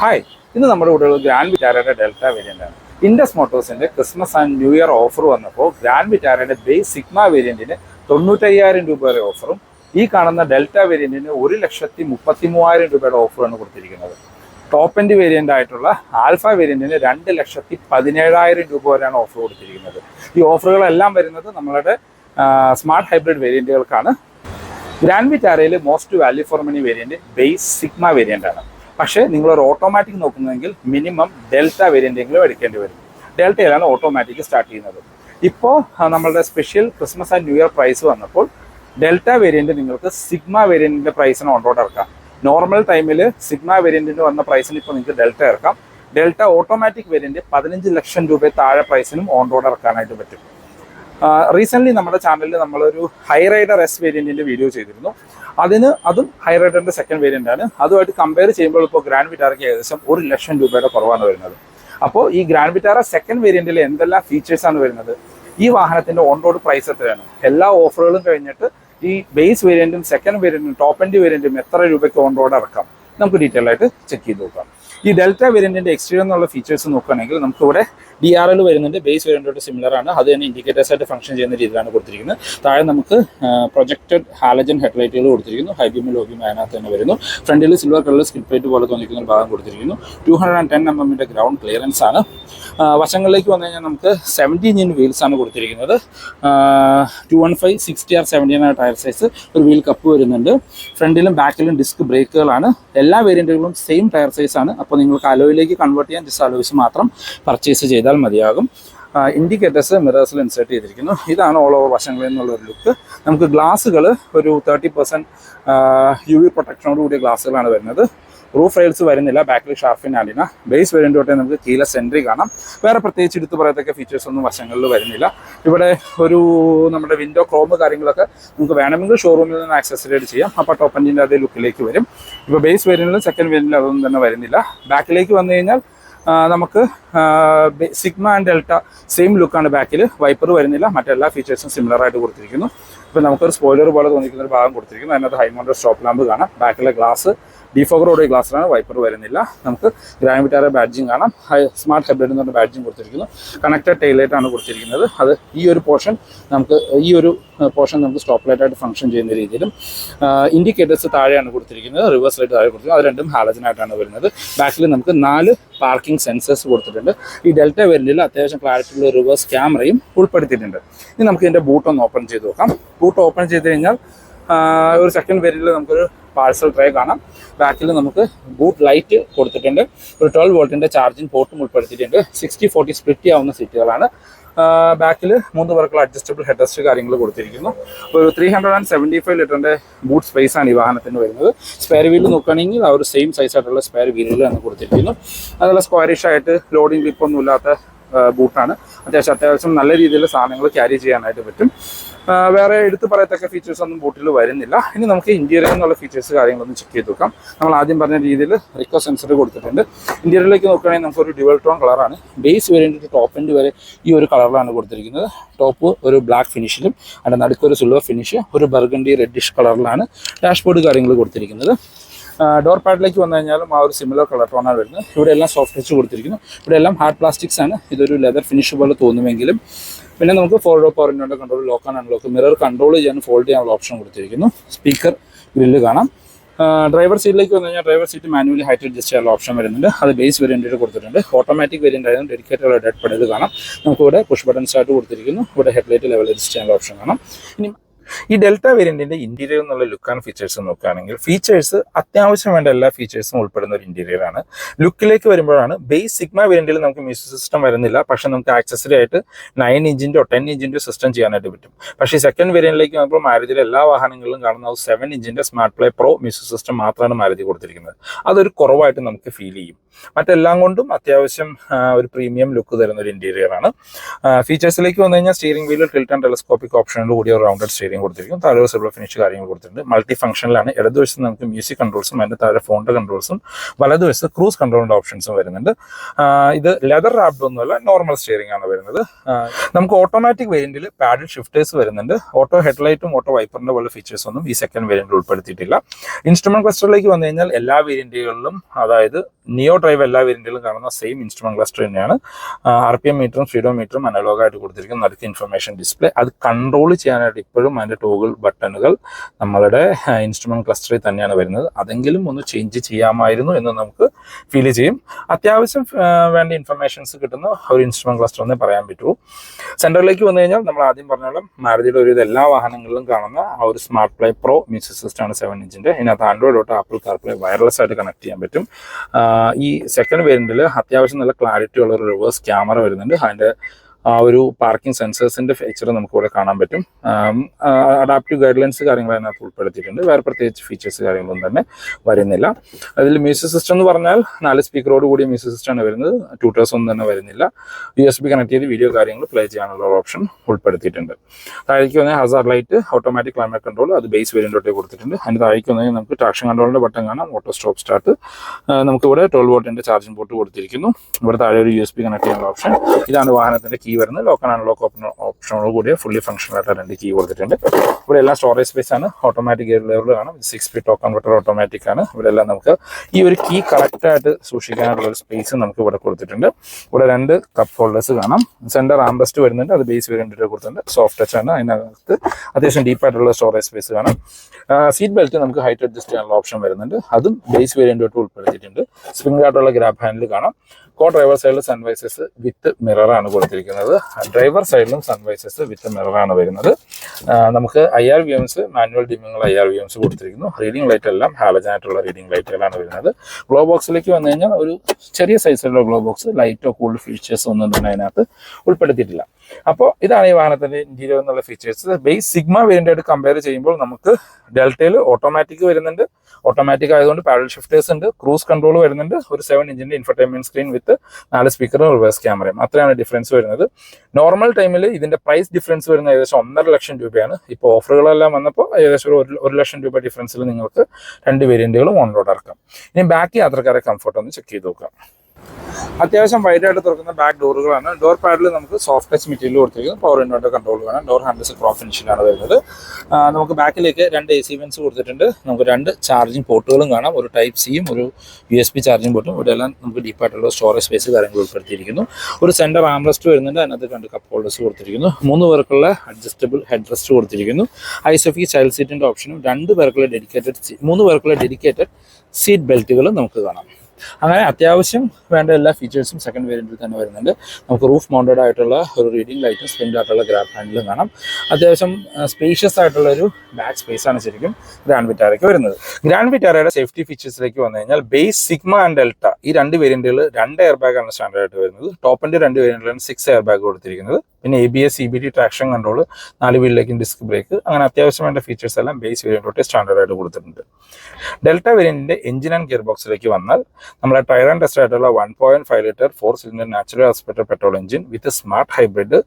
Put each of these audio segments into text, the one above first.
Hi ഇന്ന് നമ്മുടെ കൂടെ ഉള്ളത് ഗ്രാൻഡ് വിറ്റാരയുടെ ഡെൽറ്റ വേരിയന്റ് ആണ്. Indus മോട്ടോഴ്സിന്റെ Christmas and new year offer വന്നപ്പോൾ ഗ്രാൻഡ് വിറ്റാരയുടെ ബേസ് സിഗ്മ വേരിയന്റിന് തൊണ്ണൂറ്റയ്യായിരം രൂപ വരെ ഓഫറും ഈ കാണുന്ന ഡെൽറ്റ വേരിയന്റിന് ഒരു ലക്ഷത്തി മുപ്പത്തി മൂവായിരം രൂപയുടെ ഓഫറാണ് കൊടുത്തിരിക്കുന്നത്. ടോപ്പ് എൻഡ് വേരിയന്റ് ആയിട്ടുള്ള ആൽഫ വേരിയന്റിന് രണ്ട് ലക്ഷത്തി പതിനേഴായിരം രൂപ വരെയാണ് ഓഫർ കൊടുത്തിരിക്കുന്നത്. ഈ ഓഫറുകളെല്ലാം വരുന്നത് നമ്മളുടെ സ്മാർട്ട് ഹൈബ്രിഡ് വേരിയന്റുകൾക്കാണ് grand വിറ്റാരയിലെ most value for money variant base Sigma variant ആണ്. പക്ഷേ നിങ്ങൾ ഒരു ഓട്ടോമാറ്റിക് നോക്കുന്നതെങ്കിൽ മിനിമം ഡെൽറ്റ വേരിയന്റെങ്കിലും എടുക്കേണ്ടി വരും. ഡെൽറ്റയിലാണ് ഓട്ടോമാറ്റിക് സ്റ്റാർട്ട് ചെയ്യുന്നത്. ഇപ്പോൾ നമ്മളുടെ special Christmas and new year price വന്നപ്പോൾ ഡെൽറ്റ വേരിയന്റ് നിങ്ങൾക്ക് സിഗ്മ വേരിയന്റിന്റെ പ്രൈസിന് ഓൺറോഡ് ഇറക്കാം. നോർമൽ ടൈമിൽ സിഗ്മ വേരിയന്റിന്റെ വന്ന പ്രൈസിന് ഇപ്പോൾ നിങ്ങൾക്ക് ഡെൽറ്റ ഇറക്കാം. ഡെൽറ്റ ഓട്ടോമാറ്റിക് വേരിയന്റ് പതിനഞ്ച് ലക്ഷം രൂപ താഴെ പ്രൈസിനും ഓൺ റോഡ് ഇറക്കാനായിട്ട് പറ്റും. റീസെന്റ്ലി നമ്മുടെ ചാനലിൽ നമ്മളൊരു ഹൈ റൈഡർ എസ് വേരിയന്റിന്റെ വീഡിയോ ചെയ്തിരുന്നു. അതിന് അതും ഹൈ റൈഡറിന്റെ സെക്കൻഡ് വേരിയന്റ് ആണ്. അതുമായിട്ട് കമ്പയർ ചെയ്യുമ്പോൾ ഇപ്പോൾ ഗ്രാൻഡ് വിറ്റാറയ്ക്ക് ഏകദേശം ഒരു ലക്ഷം രൂപയുടെ കുറവാണ് വരുന്നത്. അപ്പോൾ ഈ ഗ്രാൻഡ് വിറ്റാറ സെക്കൻഡ് വേരിയന്റിൽ എന്തെല്ലാം ഫീച്ചേഴ്സ് ആണ് വരുന്നത്? ഈ വാഹനത്തിന്റെ ഓൺ റോഡ് പ്രൈസ് എത്രയാണ്? എല്ലാ ഓഫറുകളും കഴിഞ്ഞിട്ട് ഈ ബേസ് വേരിയന്റും സെക്കൻഡ് വേരിയന്റും ടോപ്പ് എൻഡ് വേരിയന്റും എത്ര രൂപയ്ക്ക് ഓൺ റോഡ് ഇറക്കാം നമുക്ക് ഡീറ്റെയിൽ ആയിട്ട് ചെക്ക് ചെയ്ത് നോക്കാം. ഈ ഡെൽറ്റ വേരിയന്റിന്റെ എക്സ്റ്റീരിയർ എന്നുള്ള ഫീച്ചേഴ്സ് നോക്കുകയാണെങ്കിൽ നമുക്ക് ഇവിടെ ഡി ആർ എൽ വരുന്നുണ്ട് ബേസ് വേരിയന്റോട് സിമിലർ ആണ്. അത് തന്നെ ഇൻഡിക്കേറ്റേഴ്സ് ആയിട്ട് ഫംഗ്ഷൻ ചെയ്യുന്ന രീതിയിലാണ് കൊടുത്തിരിക്കുന്നത്. താഴെ നമുക്ക് പ്രൊജക്റ്റഡ് ഹാലജൻ ഹെഡ്ലൈറ്റുകൾ കൊടുത്തിരിക്കുന്നു. ഹൈ ലോബിയും അതിനകത്ത് തന്നെ വരുന്നു. ഫ്രണ്ടിൽ സിൽവർ കളർ പ്ലേറ്റ് പോലെ തോന്നിക്കുന്ന ഒരു ഭാഗം കൊടുത്തിരിക്കുന്നു. ടു ഹൺഡ്രഡ് ആൻഡ് ടെൻ എമ്മിന്റെ ഗ്രൗണ്ട് ക്ലിയറൻസ് ആണ്. വശങ്ങളിലേക്ക് വന്നു കഴിഞ്ഞാൽ നമുക്ക് സെവന്റീൻ ഇഞ്ച് വീൽസ് ആണ് കൊടുത്തിരിക്കുന്നത്. Two one five sixty R seventeen ആണ് ടയർ സൈസ് ഒരു വീൽ കപ്പ് വരുന്നുണ്ട്. ഫ്രണ്ടിലും ബാക്കിലും ഡിസ്ക് ബ്രേക്കുകളാണ് എല്ലാ വേരിയന്റുകളും സെയിം ടയർ സൈസ് ആണ്. അപ്പോൾ നിങ്ങൾക്ക് അലോയിലേക്ക് കൺവേർട്ട് ചെയ്യാൻ ജസ്റ്റ് അലോയ്സ് മാത്രം പർച്ചേസ് ചെയ്താൽ മതിയാകും. ഇൻഡിക്കേറ്റേഴ്സ് മിറേഴ്സിൽ ഇൻസേർട്ട് ചെയ്തിരിക്കുന്നു. ഇതാണ് ഓൾ ഓവർ വശങ്ങളിൽ നിന്നുള്ള ഒരു ലുക്ക് നമുക്ക് ഗ്ലാസ്സുകൾ ഒരു തേർട്ടി പെർസെന്റ് യു വി പ്രൊട്ടക്ഷനോട് കൂടിയ ഗ്ലാസ്സുകളാണ് വരുന്നത്. റൂഫ് റെയിൽസ് വരുന്നില്ല ബാക്കിൽ ഷാർഫിൻ ആലിന ബേസ് വേരിയന്റ് തൊട്ടേ നമുക്ക് കീല സെൻട്രി കാണാം. വേറെ പ്രത്യേകിച്ച് എടുത്ത് പറയത്തക്ക ഫീച്ചേഴ്സ് ഒന്നും വശങ്ങളിൽ വരുന്നില്ല. ഇവിടെ ഒരു നമ്മുടെ വിൻഡോ ക്രോമ് കാര്യങ്ങളൊക്കെ നമുക്ക് വേണമെങ്കിൽ ഷോറൂമിൽ നിന്ന് ആക്സസറേറ്റ് ചെയ്യാം. അപ്പോൾ ടോപ്പ് എൻജിന്റെ അതേ ലുക്കിലേക്ക് വരും. ഇപ്പോൾ ബേസ് വേരിയന്റിലും സെക്കൻഡ് വേരിയന്റിലും അതൊന്നും തന്നെ വരുന്നില്ല. ബാക്കിലേക്ക് വന്നു കഴിഞ്ഞാൽ നമുക്ക് സിഗ്മ ആൻഡ് ഡെൽറ്റ സെയിം ലുക്കാണ് ബാക്കിൽ വൈപ്പർ വരുന്നില്ല മറ്റെല്ലാ ഫീച്ചേഴ്സും സിമിലർ ആയിട്ട് കൊടുത്തിരിക്കുന്നു. ഇപ്പോൾ നമുക്കൊരു സ്പോയിലർ പോലെ തോന്നിക്കുന്ന ഒരു ഭാഗം കൊടുത്തിരിക്കുന്നു. അതിനകത്ത് ഹൈമോണ്ടർ സ്റ്റോപ്പ് ലാമ്പ് കാണാം. ബാക്കിലെ ഗ്ലാസ് ഡിഫോഗറോടെ ഗ്ലാസ്സിലാണ് വൈപ്പർ വരുന്നില്ല. നമുക്ക് ഗ്രാമിറ്റാറെ ബാഡ്ജിങ് കാണാം. സ്മാർട്ട് ഹെബ്രിഡ് എന്ന് പറഞ്ഞ ബാഡ്ജിങ് കൊടുത്തിരിക്കുന്നു. കണക്റ്റഡ് ടൈലൈറ്റ് ആണ് കൊടുത്തിരിക്കുന്നത്. അത് ഈ ഒരു പോർഷൻ നമുക്ക് ഈ ഒരു പോർഷൻ നമുക്ക് സ്റ്റോപ്പ് ലൈറ്റ് ഫംഗ്ഷൻ ചെയ്യുന്ന രീതിയിലും ഇൻഡിക്കേറ്റേഴ്സ് താഴെയാണ് കൊടുത്തിരിക്കുന്നത്. റിവേഴ്സ് ലൈറ്റ് താഴെ കൊടുത്തിരിക്കുന്നത്. അത് രണ്ടും ഹാലജനായിട്ടാണ് വരുന്നത്. ബാക്കിൽ നമുക്ക് നാല് പാർക്കിംഗ് സെൻസേഴ്സ് കൊടുത്തിട്ടുണ്ട്. ഈ ഡെൽറ്റ വേരിയന്റിൽ അത്യാവശ്യം ക്ലാരിറ്റിയുള്ള റിവേഴ്സ് ക്യാമറയും ഉൾപ്പെടുത്തിയിട്ടുണ്ട്. ഇനി നമുക്ക് ഇതിന്റെ ബൂട്ടൊന്ന് ഓപ്പൺ ചെയ്ത് നോക്കാം. ബൂട്ട് ഓപ്പൺ ചെയ്ത് കഴിഞ്ഞാൽ ഒരു സെക്കൻഡ് വേരിയന്റിൽ നമുക്കൊരു പാഴ്സൽ ട്രേ കാണാം. ബാക്കിൽ നമുക്ക് ബൂട്ട് ലൈറ്റ് കൊടുത്തിട്ടുണ്ട്. ഒരു ട്വൽവ് വോൾട്ടിന്റെ ചാർജിങ് പോർട്ടും ഉൾപ്പെടുത്തിയിട്ടുണ്ട്. സിക്സ്റ്റി ഫോർട്ടി സ്പ്ലിറ്റ് ആവുന്ന സീറ്റുകളാണ് ബാക്കിൽ മൂന്ന് പേർക്കുള്ള അഡ്ജസ്റ്റബിൾ ഹെഡ് കാര്യങ്ങൾ കൊടുത്തിരിക്കുന്നു. ഒരു three hundred and seventy five ലിറ്ററിന്റെ ബൂട്ട് സ്പേസ് ആണ് ഈ വാഹനത്തിന് വരുന്നത്. സ്പെയർ വീൽ നോക്കുകയാണെങ്കിൽ ആ ഒരു സെയിം സൈസ് ആയിട്ടുള്ള സ്പെയർ വീലുകൾ തന്നെ കൊടുത്തിരിക്കുന്നു. അതുപോലെ സ്ക്വയറിഷ് ആയിട്ട് ലോഡിംഗ് ഗ്രിപ്പൊന്നും ഇല്ലാത്ത ബൂട്ടാണ്. അത്യാവശ്യം അത്യാവശ്യം നല്ല രീതിയിൽ സാധനങ്ങൾ ക്യാരി ചെയ്യാനായിട്ട് പറ്റും. വേറെ എടുത്തു പറയത്തക്ക ഫീച്ചേഴ്സ് ഒന്നും ബോട്ടിൽ വരുന്നില്ല. ഇനി നമുക്ക് ഇന്റീരിയർ എന്നുള്ള ഫീച്ചേഴ്സ് കാര്യങ്ങളൊന്നും ചെക്ക് ചെയ്ത് നോക്കാം. നമ്മൾ ആദ്യം പറഞ്ഞ രീതിയിൽ റിക്കോ സെൻസർ കൊടുത്തിട്ടുണ്ട്. ഇന്റീരിയറിലേക്ക് നോക്കുകയാണെങ്കിൽ നമുക്കൊരു ഡ്യുവൽ ടോൺ കളറാണ് ബേസ് വേരിയന്റ് ടോപ്പ് എൻഡ് വരെ ഈ ഒരു കളറിലാണ് കൊടുത്തിരിക്കുന്നത്. ടോപ്പ് ഒരു ബ്ലാക്ക് ഫിനിഷിലും അതിന്റെ നടുക്കൊരു സിൽവർ ഫിനിഷ് ഒരു ബർഗണ്ടി റെഡിഷ് കളറിലാണ് ഡാഷ്ബോർഡ് കാര്യങ്ങൾ കൊടുത്തിരിക്കുന്നത്. ഡോർ പാഡിലേക്ക് വന്നു കഴിഞ്ഞാലും ആ ഒരു സിമിലർ കളർ ടോണാണ് വരുന്നത്. ഇവിടെ എല്ലാം സോഫ്റ്റ് ടച്ച് കൊടുത്തിരിക്കുന്നു. ഇവിടെ എല്ലാം ഹാർഡ് പ്ലാസ്റ്റിക്സ് ആണ്. ഇതൊരു ലെതർ ഫിനിഷ് പോലെ തോന്നുമെങ്കിലും പിന്നെ നമുക്ക് four power വിൻഡോന്റെ control lock and unlock mirror control ചെയ്യാൻ ഫോൾഡ് ചെയ്യാനുള്ള ഓപ്ഷൻ കൊടുത്തിരിക്കുന്നു. സ്പീക്കർ ഗ്രില്ല് കാണാം. ഡ്രൈവർ സീറ്റിലേക്ക് വന്നു കഴിഞ്ഞാൽ driver seat manually height adjust ചെയ്യാനുള്ള ഓപ്ഷൻ വരുന്നുണ്ട്. അത് ബേസ് വേരിയന്റിൽ കൊടുത്തിട്ടുണ്ട്. ഓട്ടോമാറ്റിക് വേരിയന്റ് ആയതുകൊണ്ട് ഡെഡിക്കേറ്റഡ് ഡെഡ് പെഡൽ കാണാം. നമുക്ക് ഇവിടെ പുഷ് ബട്ടൺസ് ആയിട്ട് കൊടുത്തിരിക്കുന്നു. ഇവിടെ ഹെഡ്ലൈറ്റ് ലെവൽ അഡ്ജസ്റ്റ് ചെയ്യാനുള്ള ഓപ്ഷൻ കാണാം. ഇനി ഈ ഡെൽറ്റ വേരിയന്റിന്റെ ഇന്റീരിയർ എന്നുള്ള ലുക്ക് ആൻഡ് ഫീച്ചേഴ്സ് നോക്കുകയാണെങ്കിൽ ഫീച്ചേഴ്സ് അത്യാവശ്യം വേണ്ട എല്ലാ ഫീച്ചേഴ്സും ഉൾപ്പെടുന്ന ഒരു ഇന്റീരിയർ ആണ്. ലുക്കിലേക്ക് വരുമ്പോഴാണ് ബേസ് സിഗ്മ വേരിയന്റിൽ നമുക്ക് മ്യൂസിക് സിസ്റ്റം വരുന്നില്ല. പക്ഷെ നമുക്ക് ആക്സസറി ആയിട്ട് നയൻ ഇഞ്ചിന്റെ ടെൻ ഇഞ്ചിന്റെ സിസ്റ്റം ചെയ്യാനായിട്ട് പറ്റും. പക്ഷേ സെക്കൻഡ് വേരിയന്റിലേക്ക് വരുമ്പോൾ മാരുതിയിലെ എല്ലാ വാഹനങ്ങളിലും കാണുന്ന seven ഇഞ്ചിന്റെ smart play pro music system മാത്രമാണ് മാരുതി കൊടുത്തിരിക്കുന്നത്. അതൊരു കുറവായിട്ട് നമുക്ക് ഫീൽ ചെയ്യും. മറ്റെല്ലാം കൊണ്ടും അത്യാവശ്യം ഒരു പ്രീമിയം ലുക്ക് തരുന്ന ഒരു ഇന്റീരിയർ ആണ്. ഫീച്ചേഴ്സിലേക്ക് വന്നു കഴിഞ്ഞാൽ സ്റ്റിയറിംഗ് വീലിൽ ടിൽറ്റ് ടെലസ്കോപ്പിക് ഓപ്ഷനോട് കൂടി ഒരു റൗണ്ടഡ് സ്റ്റിയറിംഗ് കൊടുത്തിരിക്കും. താഴെ ഒരു സിൽവർ ഫിനിഷ് കാര്യങ്ങൾ കൊടുത്തിട്ടുണ്ട്. മൾട്ടി ഫംഗ്ഷനിലാണ് ഇടതുവശത്ത് നമുക്ക് മ്യൂസിക് കൺട്രോൾസും അതിന്റെ താഴെ ഫോണിന്റെ കൺട്രോൾസും വലതുവശത്ത് ക്രൂസ് കൺട്രോളിന്റെ ഓപ്ഷൻസും വരുന്നുണ്ട്. ഇത് ലെതർ റാബ്ഡ് ഒന്നുമല്ല നോർമൽ സ്റ്റിയറിംഗ് ആണ് വരുന്നത്. നമുക്ക് ഓട്ടോമാറ്റിക് വേരിയന്റിൽ പാഡിൽ ഷിഫ്റ്റേഴ്സ് വരുന്നുണ്ട്. ഓട്ടോ ഹെഡ്ലൈറ്റും ഓട്ടോ വൈപ്പറിന്റെ പോലെ ഫീച്ചേഴ്സ് ഒന്നും ഈ സെക്കൻഡ് വേരിയന്റിൽ ഉൾപ്പെടുത്തിയിട്ടില്ല. ഇൻസ്ട്രുമെന്റ് ക്ലസ്റ്ററിലേക്ക് വന്നു കഴിഞ്ഞാൽ എല്ലാ വേരിയന്റുകളിലും അതായത് നിയോ ഡ്രൈവ് എല്ലാ വേരിയന്റിലും കാണുന്ന സെയിം ഇൻസ്ട്രുമെന്റ് ക്ലസ്റ്റർ തന്നെയാണ്. ആർ പി എം മീറ്ററും ഫീഡോ മീറ്ററും അനലോഗായിട്ട് കൊടുത്തിരിക്കുന്ന നടുക്ക് ഇൻഫർമേഷൻ ഡിസ്പ്ലേ അത് കൺട്രോൾ ചെയ്യാനായിട്ട് ഇപ്പോഴും അതിന്റെ ടോഗിൾ ബട്ടണുകൾ നമ്മളുടെ ഇൻസ്ട്രുമെന്റ് ക്ലസ്റ്ററിൽ തന്നെയാണ് വരുന്നത്. അതെങ്കിലും ഒന്ന് ചേഞ്ച് ചെയ്യാമായിരുന്നു എന്ന് നമുക്ക് ഫീൽ ചെയ്യും. അത്യാവശ്യം വേണ്ട ഇൻഫർമേഷൻസ് കിട്ടുന്ന ഒരു ഇൻസ്ട്രുമെന്റ് ക്ലസ്റ്റർ എന്നേ പറയാൻ പറ്റുള്ളൂ സെന്ററിലേക്ക് വന്നു കഴിഞ്ഞാൽ നമ്മൾ ആദ്യം പറഞ്ഞോളം മാരുതിയുടെ ഒരു എല്ലാ വാഹനങ്ങളിലും കാണുന്ന ആ ഒരു smart play pro music system ആണ് സെവൻ ഇഞ്ചിന്റെ ഇതിനകത്ത് ആൻഡ്രോയിഡ് തൊട്ട് ആപ്പിൾ കാർപ്ലേ വയർലെസ് ആയിട്ട് കണക്ട് ചെയ്യാൻ പറ്റും. ഈ സെക്കൻഡ് വേരിയന്റിൽ അത്യാവശ്യം നല്ല ക്ലാരിറ്റി ഉള്ള ഒരു റിവേഴ്സ് ക്യാമറ വരുന്നുണ്ട്. അതിന്റെ ആ ഒരു പാർക്കിംഗ് സെൻസേഴ്സിന്റെ ഫീച്ചർ നമുക്ക് ഇവിടെ കാണാൻ പറ്റും. അഡാപ്റ്റീവ് ഗൈഡ് ലൈൻസ് കാര്യങ്ങൾ അതിനകത്ത് ഉൾപ്പെടുത്തിയിട്ടുണ്ട്. വേറെ പ്രത്യേകിച്ച് ഫീച്ചേഴ്സ് കാര്യങ്ങളൊന്നും തന്നെ വരുന്നില്ല. അതിൽ മ്യൂസിക് സിസ്റ്റം എന്ന് പറഞ്ഞാൽ നാല് സ്പീക്കറോട് കൂടിയ മ്യൂസിക് സിസ്റ്റമാണ് വരുന്നത്. ട്യൂട്ടേഴ്സ് ഒന്നും തന്നെ വരുന്നില്ല. യു എസ് ബി കണക്ട് ചെയ്ത് വീഡിയോ കാര്യങ്ങൾ പ്ലേ ചെയ്യാനുള്ള ഓപ്ഷൻ ഉൾപ്പെടുത്തിയിട്ടുണ്ട്. താഴേക്ക് വന്നാൽ hazard light automatic climate control അത് ബേസ് വേരിയന്റോട്ടേ കൊടുത്തിട്ടുണ്ട്. അതിന് താഴേക്ക് വന്നാൽ നമുക്ക് ട്രാക്ഷൻ കൺട്രോളിന്റെ ബട്ടൺ കാണാം. ഓട്ടോ സ്റ്റോപ്പ് സ്റ്റാർട്ട് നമുക്ക് ഇവിടെ ട്വൽവ് വോട്ടിന്റെ ചാർജിംഗ് പോർട്ട് കൊടുത്തിരിക്കുന്നു. ഇവിടെ താഴെ ഒരു യു എസ് ബി കണക്ട് ചെയ്യാനുള്ള ഓപ്ഷൻ ഇതാണ് വാഹനത്തിന്റെ കീ വരുന്നത് ലോക്ക് ആൻഡ് അൺലോക്ക് ഓപ്പൺ ഓപ്ഷനോട് കൂടിയ ഫുള്ളി ഫംഗ്ഷണൽ ആയിട്ട് രണ്ട് കീ കൊടുത്തിട്ടുണ്ട്. ഇവിടെ എല്ലാം സ്റ്റോറേജ് സ്പേസ് ആണ്. ഓട്ടോമാറ്റിക് ഗിയർ ലെവൽ കാണാം six speed torque converter automatic ആണ്. ഇവിടെ എല്ലാം നമുക്ക് ഈ ഒരു കീ കറക്റ്റായിട്ട് സൂക്ഷിക്കാനുള്ള ഒരു സ്പേസ് നമുക്ക് ഇവിടെ കൊടുത്തിട്ടുണ്ട്. ഇവിടെ രണ്ട് കപ്പ് ഹോൾഡേഴ്സ് കാണാം. സെന്റർ ആംബസ്റ്റ് വരുന്നുണ്ട്. അത് ബേസ് വേരിയന്റിൽ കൊടുത്തിട്ടുണ്ട്. സോഫ്റ്റ് ടച്ച് ആണ്. അതിനകത്ത് അത്യാവശ്യം ഡീപ്പായിട്ടുള്ള സ്റ്റോറേജ് സ്പേസ് കാണാം. സീറ്റ് ബെൽറ്റ് നമുക്ക് ഹൈറ്റ് അഡ്ജസ്റ്റ് ചെയ്യാനുള്ള ഓപ്ഷൻ വരുന്നുണ്ട്. അതും ബേസ് വേരിയന്റ് ഉൾപ്പെടുത്തിയിട്ടുണ്ട്. സ്പ്രിംഗ് ആയിട്ടുള്ള ഗ്രാബ് ഹാൻഡിൽ കാണാം. കോ ഡ്രൈവർ സൈഡിൽ സൺവൈസസ് വിത്ത് മിററാണ് കൊടുത്തിരിക്കുന്നത്. ഡ്രൈവർ സൈഡിലും സൺവൈസസ് വിത്ത് മിററാണ് വരുന്നത്. നമുക്ക് I R V Ms manual ഡിമ്മിങ്ങൾ I R V Ms കൊടുത്തിരിക്കുന്നു. റീഡിംഗ് ലൈറ്റ് എല്ലാം ഹാലജൻ ആയിട്ടുള്ള റീഡിംഗ് ലൈറ്റുകളാണ് വരുന്നത്. ഗ്ലോ ബോക്സിലേക്ക് വന്നു കഴിഞ്ഞാൽ ഒരു ചെറിയ സൈസിലുള്ള ഗ്ലോ ബോക്സ് ലൈറ്റോ കൂൾ ഫീച്ചേഴ്സ് ഒന്നും തന്നെ അതിനകത്ത് ഉൾപ്പെടുത്തിയിട്ടില്ല. അപ്പോൾ ഇതാണ് ഈ വാഹനത്തിന്റെ ഇന്റീരിയർ എന്നുള്ള ഫീച്ചേഴ്സ് ബേസ് സിഗ്മ വേരിയന്റായിട്ട് കമ്പയർ ചെയ്യുമ്പോൾ നമുക്ക് ഡെൽറ്റയിൽ ഓട്ടോമാറ്റിക് വരുന്നുണ്ട്. ഓട്ടോമാറ്റിക് ആയതുകൊണ്ട് പാരൽ ഷിഫ്റ്റേഴ്സ് ഉണ്ട്. ക്രൂസ് കൺട്രോൾ വരുന്നുണ്ട്. ഒരു സെവൻ ഇഞ്ചിന്റെ ഇൻഫർടൈൻമെന്റ് സ്ക്രീൻ വിത്ത് നാല് സ്പീക്കറും റിവേഴ്സ് ക്യാമറയും അത്രയാണ് ഡിഫറൻസ് വരുന്നത്. നോർമൽ ടൈമിൽ ഇതിന്റെ പ്രൈസ് ഡിഫറൻസ് വരുന്നത് ഏകദേശം ഒന്നര ലക്ഷം രൂപയാണ്. ഇപ്പോൾ ഓഫറുകളെല്ലാം വന്നപ്പോൾ ഏകദേശം ഒരു ഒരു- ലക്ഷം രൂപ ഡിഫറൻസിൽ നിങ്ങൾക്ക് രണ്ട് വേരിയന്റുകളും ഓൺ റോഡ് ഇറക്കാം. ഇനി ബാക്കി യാത്രക്കാരെ കംഫർട്ട് ഒന്ന് ചെക്ക് ചെയ്ത് നോക്കാം. അത്യാവശ്യം വൈഡായിട്ട് തുറക്കുന്ന ബാക്ക് ഡോറുകളാണ് ഡോർ പാഡിൽ നമുക്ക് സോഫ്റ്റ് ടച്ച് മെറ്റീരിയൽ കൊടുത്തിരിക്കുന്നത് പവർ ഇൻവെർട്ടർ കൺട്രോൾ വേണം ഡോർ ഹാൻഡിൽസ് ക്രോഫ് ഫിനിഷിലാണ് വരുന്നത്. നമുക്ക് ബാക്കിലേക്ക് രണ്ട് എ സി വെൻസ് കൊടുത്തിട്ടുണ്ട്. നമുക്ക് രണ്ട് ചാർജിങ് പോർട്ടുകളും കാണാം. ഒരു ടൈപ്പ് സിയും ഒരു യു എസ് പി ചാർജിങ് പോർട്ടും ഇവിടെ എല്ലാം നമുക്ക് ഡീപ്പായിട്ടുള്ള സ്റ്റോറേജ് സ്പേസ് കാര്യങ്ങൾ ഉൾപ്പെടുത്തിയിരിക്കുന്നു. ഒരു സെന്റർ ആംറസ്റ്റ് വരുന്നുണ്ട്. അതിനകത്ത് രണ്ട് കപ്പ് ഹോൾഡേഴ്സ് കൊടുത്തിരിക്കുന്നു. മൂന്ന് പേർക്കുള്ള അഡ്ജസ്റ്റബിൾ ഹെഡ് റെസ്റ്റ് കൊടുത്തിരിക്കുന്നു ഐസോഫി ചൈൽഡ് സീറ്റിന്റെ ഓപ്ഷനും രണ്ട് പേർക്കുള്ള ഡെഡിക്കേറ്റഡ് മൂന്ന് പേർക്കുള്ള ഡെഡിക്കേറ്റഡ് സീറ്റ് ബെൽറ്റുകളും നമുക്ക് കാണാം. അങ്ങനെ അത്യാവശ്യം വേണ്ട എല്ലാ ഫീച്ചേഴ്സും സെക്കൻഡ് വേരിയന്റിൽ തന്നെ വരുന്നുണ്ട്. നമുക്ക് റൂഫ് മൗണ്ടഡ് ആയിട്ടുള്ള ഒരു റീഡിംഗ് ലൈറ്റും സ്പ്രിംഗ് ആയിട്ടുള്ള ഗ്രാബ് ഹാൻഡിലും കാണാം. അത്യാവശ്യം സ്പേഷ്യസ് ആയിട്ടുള്ള ഒരു ബാക്ക് സ്പേസ് ആണ് ശരിക്കും ഗ്രാൻഡ് വിറ്റാരയ്ക്ക് വരുന്നത്. ഗ്രാൻഡ് വിറ്റാരയുടെ സേഫ്റ്റി ഫീച്ചേഴ്സിലേക്ക് വന്നു കഴിഞ്ഞാൽ ബേസ് സിഗ്മ ആൻഡ് ഡെൽറ്റ ഈ രണ്ട് വേരിയന്റുകൾ രണ്ട് എയർ ബാഗ് ആണ് സ്റ്റാൻഡേർഡ് ആയിട്ട് വരുന്നത്. ടോപ്പിന്റെ രണ്ട് വേരിയന്റിലാണ് സിക്സ് എയർ ബാഗ് കൊടുത്തിരിക്കുന്നത്. പിന്നെ A B S C B T traction control നാല് വീലിലേക്കും ഡിസ്ക് ബ്രേക്ക് അങ്ങനെ അത്യാവശ്യം വേണ്ട ഫീച്ചേഴ്സ് എല്ലാം ബേസ് വേരിയന്റ് തൊട്ട് സ്റ്റാൻഡേർഡ് ആയിട്ട് കൊടുത്തിട്ടുണ്ട്. ഡെൽറ്റ വേരിയന്റിന്റെ എഞ്ചിൻ ആൻഡ് ഗിയർ ബോക്സിലേക്ക് വന്നാൽ നമ്മളെ ടയർ ആൻഡ് ടെസ്റ്റ് ആയിട്ടുള്ള one point five litre four cylinder natural aspirated petrol engine with smart hybrid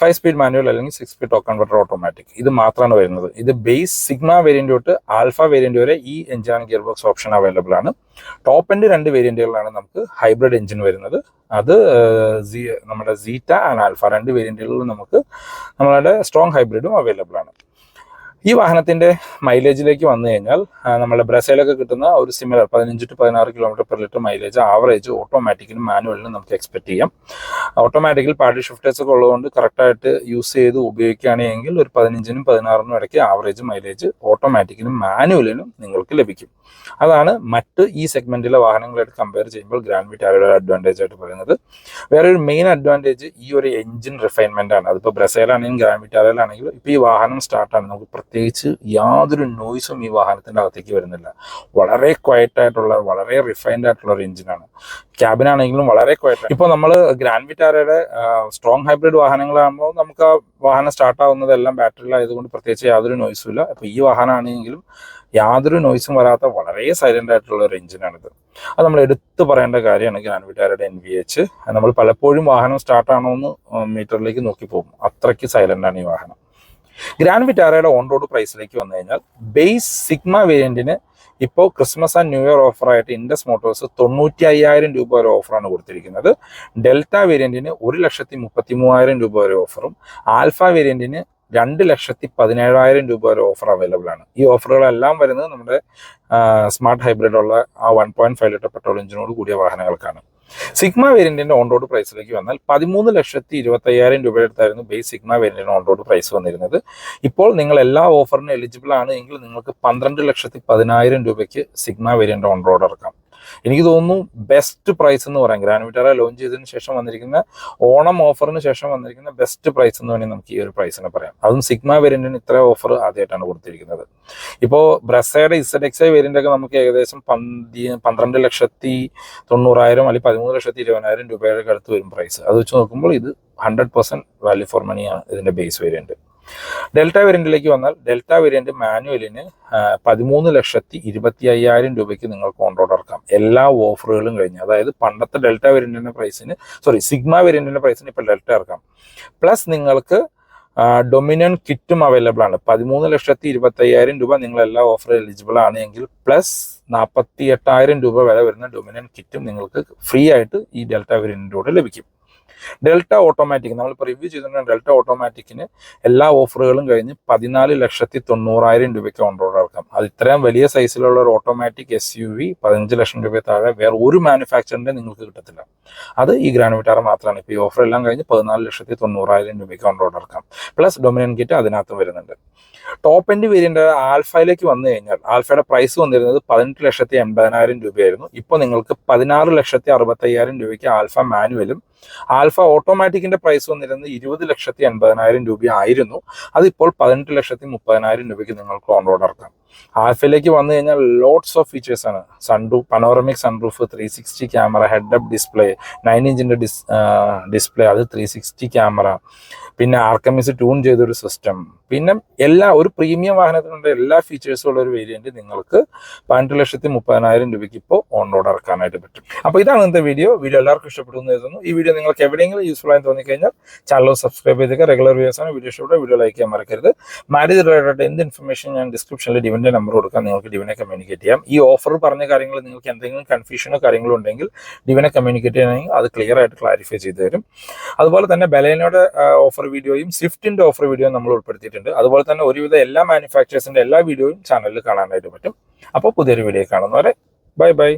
five speed manual അല്ലെങ്കിൽ six speed torque converter automatic ഇത് മാത്രമാണ് വരുന്നത്. ഇത് ബേസ് സിഗ്മ വേരിയന്റ് തൊട്ട് ആൽഫ വേരിയന്റ് വരെ ഈ engine gear box option available ആണ്. Top end രണ്ട് വേരിയന്റുകളാണ് നമുക്ക് ഹൈബ്രിഡ് എഞ്ചിൻ വരുന്നത്. അത് നമ്മുടെ സീറ്റ ആൻഡ് ആൽഫ രണ്ട് വേരിയന്റുകളിലും നമുക്ക് നമ്മളുടെ സ്ട്രോങ് ഹൈബ്രിഡും അവൈലബിൾ ആണ്. ഈ വാഹനത്തിന്റെ മൈലേജിലേക്ക് വന്നു കഴിഞ്ഞാൽ നമ്മുടെ ബ്രസയിലൊക്കെ കിട്ടുന്ന ഒരു സിമിലർ പതിനഞ്ച് ടു പതിനാറ് kilometre per litre mileage average ഓട്ടോമാറ്റിക്കിനും മാനുവലിനും നമുക്ക് എക്സ്പെക്ട് ചെയ്യാം. ഓട്ടോമാറ്റിക്കൽ പാഡി ഷിഫ്റ്റേഴ്സ് ഒക്കെ ഉള്ളതുകൊണ്ട് കറക്റ്റായിട്ട് യൂസ് ചെയ്ത് ഉപയോഗിക്കുകയാണെങ്കിൽ ഒരു പതിനഞ്ചിനും പതിനാറിനും ഇടയ്ക്ക് ആവറേജ് മൈലേജ് ഓട്ടോമാറ്റിക്കിനും മാനുവലിനും നിങ്ങൾക്ക് ലഭിക്കും. അതാണ് മറ്റ് ഈ സെഗ്മെന്റിലെ വാഹനങ്ങളായിട്ട് കമ്പയർ ചെയ്യുമ്പോൾ ഗ്രാൻഡ് വിറ്റാരയുടെ അഡ്വാന്റേജ് ആയിട്ട് പറയുന്നത്. വേറെ ഒരു മെയിൻ അഡ്വാന്റേജ് ഈ ഒരു എഞ്ചിൻ റിഫൈൻമെന്റ് ആണ്. അതിപ്പോൾ ബ്രസേലാണെങ്കിലും ഗ്രാൻഡ് വിറ്റാരയിലാണെങ്കിലും ഇപ്പോൾ ഈ വാഹനം സ്റ്റാർട്ടാണ് നമുക്ക് പ്രത്യേകിച്ച് യാതൊരു നോയ്സും ഈ വാഹനത്തിന്റെ അകത്തേക്ക് വരുന്നില്ല. വളരെ ക്വയറ്റ് ആയിട്ടുള്ള വളരെ റിഫൈൻഡ് ആയിട്ടുള്ള ഒരു എഞ്ചിനാണ് ക്യാബിനാണെങ്കിലും വളരെ ക്വയറ്റ് ഇപ്പോൾ നമ്മൾ ഗ്രാൻഡ് വിറ്റാരയുടെ സ്ട്രോങ് ഹൈബ്രിഡ് വാഹനങ്ങളാകുമ്പോൾ നമുക്ക് ആ വാഹനം സ്റ്റാർട്ട് ആവുന്നതെല്ലാം ബാറ്ററിയിലായതുകൊണ്ട് പ്രത്യേകിച്ച് യാതൊരു നോയ്സും ഇല്ല. അപ്പോൾ ഈ വാഹനമാണെങ്കിലും യാതൊരു നോയ്സും വരാത്ത വളരെ സൈലന്റ് ആയിട്ടുള്ള ഒരു എഞ്ചിനാണിത് അത് നമ്മൾ എടുത്തു പറയേണ്ട കാര്യമാണ് ഗ്രാൻഡ് വിറ്റാരയുടെ എൻ വി എച്ച് നമ്മൾ പലപ്പോഴും വാഹനം സ്റ്റാർട്ടാണോ എന്ന് മീറ്ററിലേക്ക് നോക്കി പോകും അത്രയ്ക്ക് സൈലന്റ് ആണ് ഈ വാഹനം. ഗ്രാൻഡ് വിറ്റാറയുടെ ഓൺ റോഡ് പ്രൈസിലേക്ക് വന്നു കഴിഞ്ഞാൽ ബേസ് സിഗ്മ വേരിയന്റിന് ഇപ്പോൾ ക്രിസ്മസ് ആൻഡ് ന്യൂ ഇയർ ഓഫറായിട്ട് ഇൻഡസ് മോട്ടോഴ്സ് തൊണ്ണൂറ്റി അയ്യായിരം രൂപ വരെ ഓഫറാണ് കൊടുത്തിരിക്കുന്നത്. ഡെൽറ്റ വേരിയന്റിന് ഒരു ലക്ഷത്തി മുപ്പത്തി മൂവായിരം രൂപ വരെ ഓഫറും ആൽഫ വേരിയന്റിന് രണ്ട് ലക്ഷത്തി പതിനേഴായിരം രൂപ വരെ ഓഫർ അവൈലബിൾ ആണ്. ഈ ഓഫറുകളെല്ലാം വരുന്നത് നമ്മുടെ സ്മാർട്ട് ഹൈബ്രിഡ് ഉള്ള ആ one point five litre petrol എഞ്ചിനോട് കൂടിയ വാഹനങ്ങൾക്കാണ്. സിഗ്മ വേരിയന്റിന്റെ ഓൺ റോഡ് പ്രൈസിലേക്ക് വന്നാൽ പതിമൂന്ന് ലക്ഷത്തി ഇരുപത്തി അയ്യായിരം രൂപയുടെ അടുത്തായിരുന്നു ബേസ് സിഗ്മ വേരിയന്റിന് ഓൺ റോഡ് പ്രൈസ് വന്നിരുന്നത്. ഇപ്പോൾ നിങ്ങൾ എല്ലാ ഓഫറിനും എലിജിബിൾ ആണ് എങ്കിൽ നിങ്ങൾക്ക് പന്ത്രണ്ട് ലക്ഷത്തി പതിനായിരം രൂപയ്ക്ക് സിഗ്മ വേരിയന്റ് ഓൺ റോഡ് ഇറക്കാം. എനിക്ക് തോന്നുന്നു ബെസ്റ്റ് പ്രൈസ് എന്ന് പറയാം. ഗ്രാൻഡ് ലോഞ്ച് ചെയ്തതിന് ശേഷം വന്നിരിക്കുന്ന ഓണം ഓഫറിന് ശേഷം വന്നിരിക്കുന്ന ബെസ്റ്റ് പ്രൈസ് എന്ന് വേണമെങ്കിൽ നമുക്ക് ഈ ഒരു പ്രൈസിനെ പറയാം. അതും സിഗ്മ വേരിയന്റിന് ഇത്ര ഓഫർ ആദ്യമായിട്ടാണ് കൊടുത്തിരിക്കുന്നത്. ഇപ്പോൾ ബ്രസയുടെ ഇസഡ് എക്സ് ഐ വേരിയന്റ് ഒക്കെ നമുക്ക് ഏകദേശം പന്തി പന്ത്രണ്ട് ലക്ഷത്തി തൊണ്ണൂറായിരം അല്ലെങ്കിൽ പതിമൂന്ന് ലക്ഷത്തി ഇരുപതിനായിരം രൂപയുടെ അടുത്ത് വരും പ്രൈസ് അത് വെച്ച് നോക്കുമ്പോൾ ഇത് ഹൺഡ്രഡ് പെർസെന്റ് വാല്യൂ ഫോർ മണിയാണ് ഇതിന്റെ ബേസ് വേരിയന്റ് ഡെൽറ്റ വേരിയന്റിലേക്ക് വന്നാൽ ഡെൽറ്റ വേരിയന്റ് മാനുവലിന് പതിമൂന്ന് ലക്ഷത്തി ഇരുപത്തി അയ്യായിരം രൂപയ്ക്ക് നിങ്ങൾക്ക് കോൺട്രോട്ട് ഇറക്കാം. എല്ലാ ഓഫറുകളും കഴിഞ്ഞ്. അതായത് പണ്ടത്തെ ഡെൽറ്റ വേരിയന്റിന്റെ പ്രൈസിന് സോറി സിഗ്മ വേരിയന്റിന്റെ പ്രൈസിന് ഇപ്പോൾ ഡെൽറ്റ ഇറക്കാം. പ്ലസ് നിങ്ങൾക്ക് ഡൊമിനൻ കിറ്റും അവൈലബിൾ ആണ്. പതിമൂന്ന് ലക്ഷത്തി ഇരുപത്തി അയ്യായിരം രൂപ നിങ്ങൾ എല്ലാ ഓഫർ എലിജിബിൾ ആണ് എങ്കിൽ പ്ലസ് നാൽപ്പത്തി എട്ടായിരം രൂപ വരെ വരുന്ന ഡൊമിനൻ കിറ്റും നിങ്ങൾക്ക് ഫ്രീ ആയിട്ട് ഈ ഡെൽറ്റ വേരിയന്റിലൂടെ ലഭിക്കും. ഡെൽറ്റ ഓട്ടോമാറ്റിക് നമ്മളിപ്പോൾ റിവ്യൂ ചെയ്തിട്ടുണ്ട് ഡെൽറ്റ ഓട്ടോമാറ്റിക്കിന് എല്ലാ ഓഫറുകളും കഴിഞ്ഞ് പതിനാല് ലക്ഷത്തി തൊണ്ണൂറായിരം രൂപയ്ക്ക് ഓൺ റോഡ് ഇറക്കാം. അത് ഇത്രയും വലിയ സൈസിലുള്ള ഒരു ഓട്ടോമാറ്റിക് എസ് യു വി പതിനഞ്ച് ലക്ഷം രൂപ താഴെ വേറെ ഒരു മാനുഫാക്ചറിന്റെ നിങ്ങൾക്ക് കിട്ടത്തില്ല. അത് ഈ ഗ്രാനുവിറ്റാർ മാത്രമാണ്. ഇപ്പോൾ ഈ ഓഫർ എല്ലാം കഴിഞ്ഞ് പതിനാല് ലക്ഷത്തി തൊണ്ണൂറായിരം രൂപയ്ക്ക് ഓൺ റോഡ് ഇറക്കാം. പ്ലസ് ഡൊമിനൻ കിറ്റ് അതിനകത്ത് വരുന്നുണ്ട്. ടോപ്പ് എൻഡ് വേരിയന്റ് ആൽഫയിലേക്ക് വന്നു കഴിഞ്ഞാൽ ആൽഫയുടെ പ്രൈസ് വന്നിരുന്നത് പതിനെട്ട് ലക്ഷത്തി എൺപതിനായിരം രൂപയായിരുന്നു. ഇപ്പോൾ നിങ്ങൾക്ക് പതിനാറ് ലക്ഷത്തി അറുപത്തയ്യായിരം രൂപയ്ക്ക് ആൽഫ മാനുവലും ആൽഫ ഓട്ടോമാറ്റിക്കിന്റെ പ്രൈസ് വന്നിരുന്നത് ഇരുപത് ലക്ഷത്തി എൺപതിനായിരം രൂപ ആയിരുന്നു അതിപ്പോൾ പതിനെട്ട് ലക്ഷത്തി മുപ്പതിനായിരം രൂപയ്ക്ക് നിങ്ങൾക്ക് ഓൺ റോഡ് ഇറക്കാം. ആൽഫയിലേക്ക് വന്നു കഴിഞ്ഞാൽ ലോട്ട്സ് ഓഫ് ഫീച്ചേഴ്സ് ആണ്. Sunroof panoramic sunroof three sixty camera head up display nine ഇഞ്ചിന്റെ dis display അത് ത്രീ സിക്സ്റ്റി ക്യാമറ പിന്നെ ആർക്കമിസ് ട്യൂൺ ചെയ്തൊരു സിസ്റ്റം പിന്നെ എല്ലാ ഒരു പ്രീമിയം വാഹനത്തിനുള്ള എല്ലാ ഫീച്ചേഴ്സും ഉള്ള ഒരു വേരിയന്റ് നിങ്ങൾക്ക് പതിനെട്ട് ലക്ഷത്തി മുപ്പതിനായിരം രൂപയ്ക്ക് ഇപ്പോൾ ഓൺ റോഡ് ഇറക്കാനായിട്ട് പറ്റും. അപ്പോൾ ഇതാണ് ഇന്നത്തെ വീഡിയോ വീഡിയോ എല്ലാവർക്കും ഇഷ്ടപ്പെടുന്നു എന്ന് കരുതുന്നു. ഈ വീഡിയോ നിങ്ങൾക്ക് എവിടെയെങ്കിലും യൂസ്ഫുൾ ആയി തോന്നിക്കഴിഞ്ഞാൽ ചാനൽ സബ്സ്ക്രൈബ് ചെയ്തേക്കുക റെഗുലർ വ്യൂസ് ആണ്. വീഡിയോ ഇഷ്ടപ്പെട്ട വീഡിയോ ലൈക്ക് ചെയ്യാൻ മറക്കരുത്. മാരേജ് റിലേറ്റഡ് എന്ത് ഇൻഫർമേഷൻ ഞാൻ ഡിസ്ക്രിപ്ഷനിൽ ഡിവിന്റെ നമ്പർ കൊടുക്കാം. നിങ്ങൾക്ക് ഡിവിനെ കമ്മ്യൂണിക്കേറ്റ് ചെയ്യാം. ഈ ഓഫർ പറഞ്ഞ കാര്യങ്ങൾ നിങ്ങൾക്ക് എന്തെങ്കിലും കൺഫ്യൂഷനോ കാര്യങ്ങളോ ഉണ്ടെങ്കിൽ ഡിവിനെ കമ്മ്യൂണിക്കേറ്റ് ചെയ്യണമെങ്കിൽ അത് ക്ലിയർ ആയിട്ട് ക്ലാരിഫൈ ചെയ്തു തരും. അതുപോലെ തന്നെ ബലേനയുടെ ഓഫർ വീഡിയോയും സ്വിഫ്റ്റിന്റെ ഓഫർ വീഡിയോയും നമ്മൾ ഉൾപ്പെടുത്തിയിട്ടുണ്ട്. അതുപോലെ തന്നെ ഒരുവിധ എല്ലാ മാനുഫാക്ചേഴ്സിന്റെ എല്ലാ വീഡിയോയും ചാനലിൽ കാണാനായിട്ട് പറ്റും. അപ്പോൾ പുതിയൊരു വീഡിയോ കാണുന്നവരെ ബൈ ബൈ